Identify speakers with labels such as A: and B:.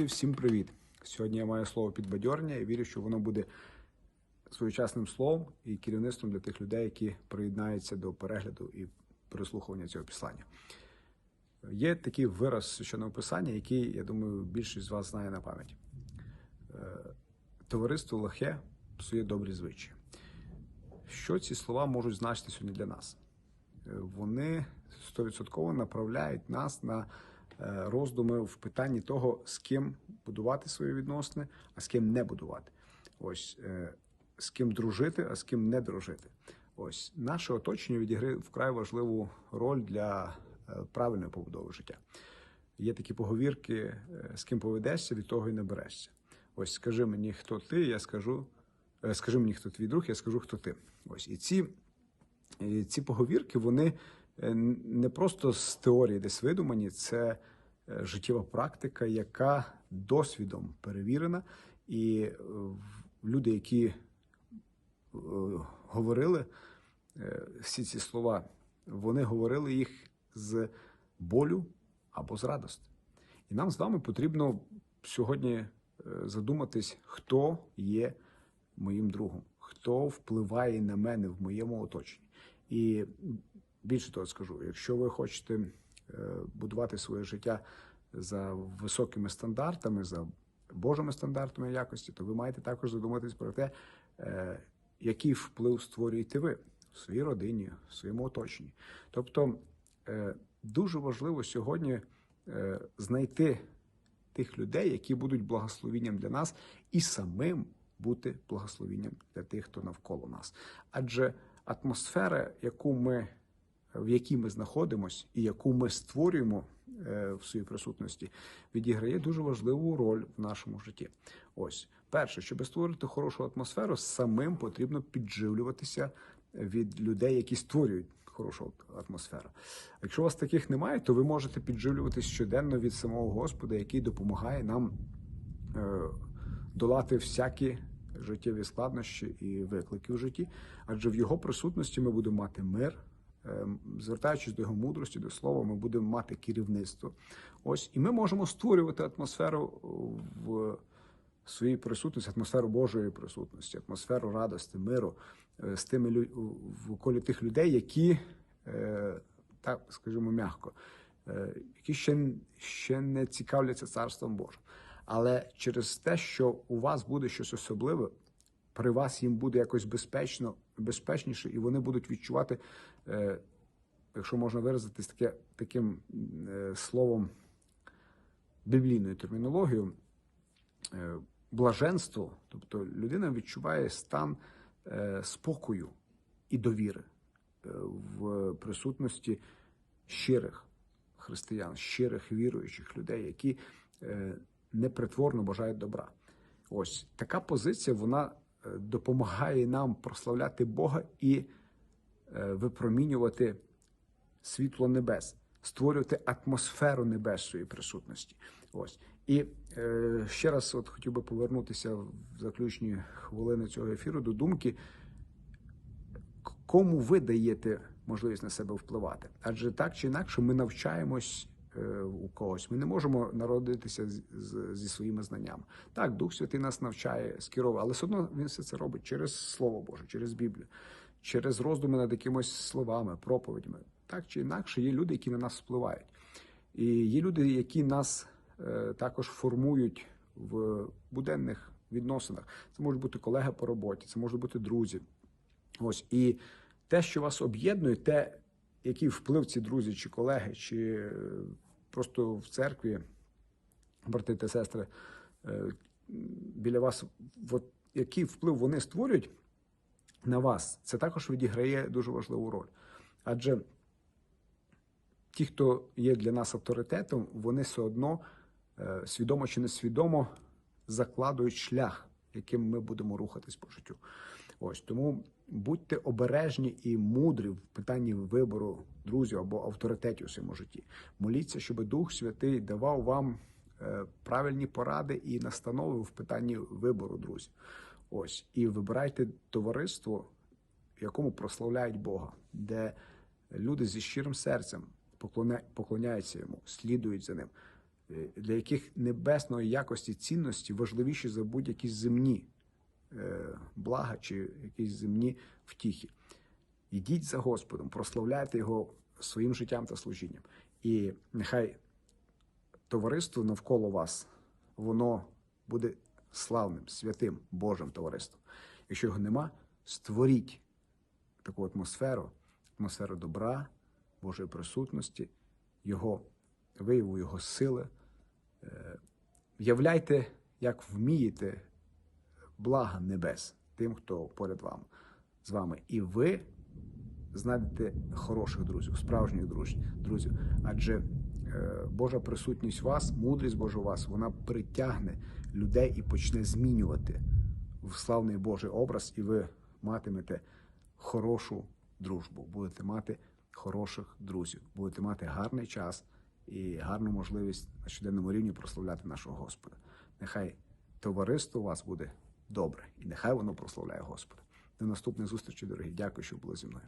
A: Друзі, всім привіт! Сьогодні я маю слово підбадьорення і вірю, що воно буде своєчасним словом і керівництвом для тих людей, які приєднаються до перегляду і переслухування цього писання. Є такий вираз священного писання, який, я думаю, більшість з вас знає на пам'ять. Е, Товариство лихе псує добрі звичаї. Що ці слова можуть значити сьогодні для нас? Е, Вони стовідсотково направляють нас на роздуми в питанні того, з ким будувати свої відносини, а з ким не будувати. Ось е, з ким дружити, а з ким не дружити. Ось наше оточення відіграє вкрай важливу роль для е, правильної побудови життя. Є такі поговірки, е, з ким поведешся, від того і не берешся. Ось скажи мені, хто ти, я скажу. е, Скажи мені, хто твій друг, я скажу, хто ти. Ось і ці, і ці поговірки, вони е, не просто з теорії десь видумані, це е, життєва практика, яка досвідом перевірена, і е, люди, які е, говорили е, всі ці слова, вони говорили їх з болю або з радості. І нам з вами потрібно сьогодні е, задуматись, хто є моїм другом, хто впливає на мене в моєму оточенні. І більше того скажу, якщо ви хочете е, будувати своє життя за високими стандартами, за Божими стандартами якості, то ви маєте також задуматись про те, е, який вплив створюєте ви в своїй родині, в своєму оточенні. Тобто е, дуже важливо сьогодні знайти тих людей, які будуть благословінням для нас, і самим бути благословінням для тих, хто навколо нас. Адже атмосфера, яку ми, в якій ми знаходимося, і яку ми створюємо е, в своїй присутності, відіграє дуже важливу роль в нашому житті. Ось перше, щоб створити хорошу атмосферу, самим потрібно підживлюватися від людей, які створюють хорошу атмосферу. Якщо у вас таких немає, то ви можете підживлюватись щоденно від самого Господа, який допомагає нам е, долати всякі життєві складнощі і виклики в житті, адже в його присутності ми будемо мати мир. Е, Звертаючись до його мудрості, до слова, ми будемо мати керівництво. Ось і ми можемо створювати атмосферу в своїй присутності, атмосферу Божої присутності, атмосферу радості, миру е, з тими в колі тих людей, які е, так скажімо м'яко, е, які ще, ще не цікавляться царством Божим. Але через те, що у вас буде щось особливе, при вас їм буде якось безпечно, безпечніше, і вони будуть відчувати, е, якщо можна виразитись таке, таким е, словом, біблійною термінологією, е, блаженство, тобто людина відчуває стан спокою і довіри в присутності щирих християн, щирих віруючих людей, які непритворно бажають добра. Ось така позиція вона допомагає нам прославляти Бога і е, випромінювати світло небес, створювати атмосферу небес своєї присутності. Ось і е, ще раз, от хотів би повернутися в заключні хвилини цього ефіру до думки, кому ви даєте можливість на себе впливати? Адже так чи інакше ми навчаємось е, у когось. Ми не можемо народитися зі своїми знаннями. Так, Дух Святий нас навчає, скеровує, але все одно він все це робить через Слово Боже, через Біблію, через роздуми над якимось словами, проповідями. Так чи інакше, є люди, які на нас впливають. І є люди, які нас е, також формують в буденних відносинах. Це можуть бути колеги по роботі, це можуть бути друзі. Ось і те, що вас об'єднує, те, який вплив ці друзі чи колеги, чи е, просто в церкві, брати та сестри, е, біля вас, от, який вплив вони створюють на вас, це також відіграє дуже важливу роль. Адже ті, хто є для нас авторитетом, вони все одно е, свідомо чи несвідомо закладують шлях, яким ми будемо рухатись по життю. Ось тому будьте обережні і мудрі в питанні вибору друзів або авторитетів у своєму житті. Моліться, щоб Дух Святий давав вам е, правильні поради і настанови в питанні вибору друзів. Ось і вибирайте товариство, в якому прославляють Бога, де люди зі щирим серцем поклоняються йому, слідують за ним, е, для яких небесної якості цінності важливіші за будь-які земні блага чи якісь земні втіхи. Йдіть за Господом, прославляйте Його своїм життям та служінням. І нехай товариство навколо вас, воно буде славним, святим Божим товариством. Якщо його нема, створіть таку атмосферу, атмосферу добра, Божої присутності, Його вияву, Його сили. Е, Являйте, як вмієте, блага небес тим, хто поряд вам, з вами. І ви знайдете хороших друзів, справжніх друзів. Адже е, Божа присутність вас, мудрість Божа в вас, вона притягне людей і почне змінювати в славний Божий образ, і ви матимете хорошу дружбу, будете мати хороших друзів, будете мати гарний час і гарну можливість на щоденному рівні прославляти нашого Господа. Нехай товариство у вас буде добре, і нехай воно прославляє Господа. До наступних зустрічей, дорогі. Дякую, що були зі мною.